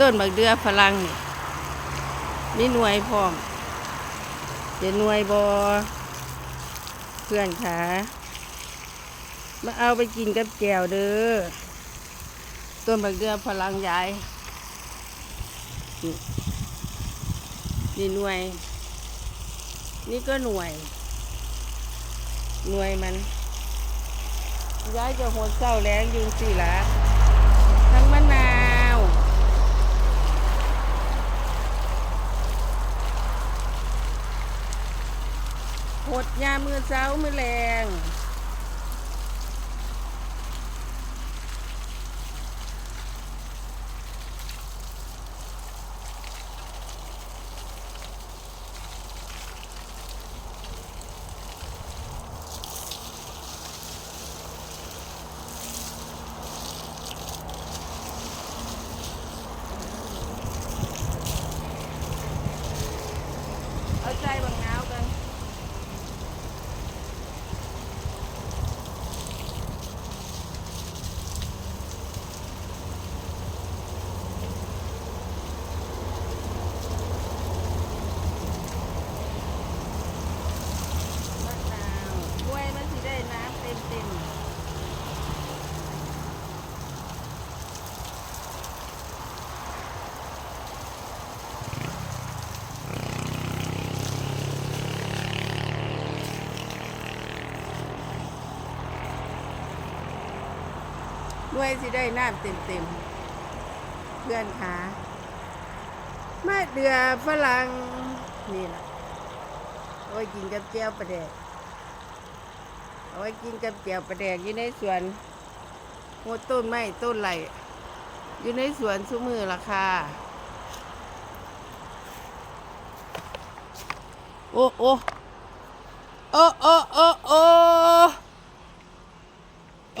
ต้นบักเดือฝรั่งนี่มีหน่วยพร้อมเดี๋ยวหน่วยบอเพื่อนขามาเอาไปกินกับแก้วเด้อต้นบักเดือฝรั่งยายนี่นี่หน่วย นี่ก็หน่วย หน่วยมันย้ายจะหดเศร้าแรงยุงสี่ละทั้งมะนาวห ดยามมือเช้ามือแรง เอาใจบางนาวกัน มะนาวกล้วยมันสิได้น้ำเต็มเต็ม กล้วยสิได้น้ำเต็มเต็มเพื่อนขามาเดือฝรั่งนี่แหละเอาไว้กินกับแก้วปลาแดกเอาไว้กินกับแก้วปลาแดกอยู่ในสวนโหต้นไม้ต้นไหลอยู่ในสวนสุมือราคาโอ้โอ้โอ้โอ้โอ้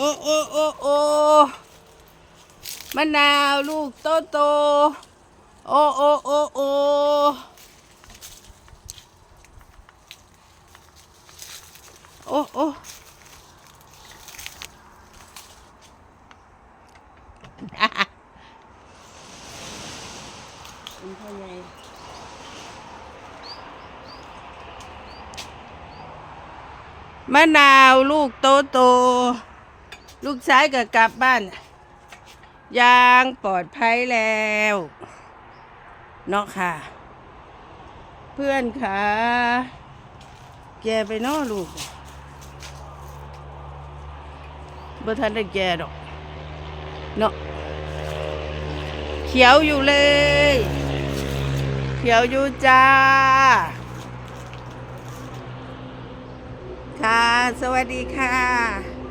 โอ้โอ้โอ้โอ้โอ้มะนาวลูกโตโต โอ้โอ้โอ้โอ้โอ้โอ้เป็นพ่อใหญ่มะนาวลูกโตโต ลูกชายก็กลับบ้านย่างปลอดภัยแล้วเนาะค่ะ เพื่อนค่ะ แกไปเนอลูกบ่ทันได้แกดอกเนาะเขียวอยู่เลย เขียวอยู่จ้า ค่ะ สวัสดีค่ะ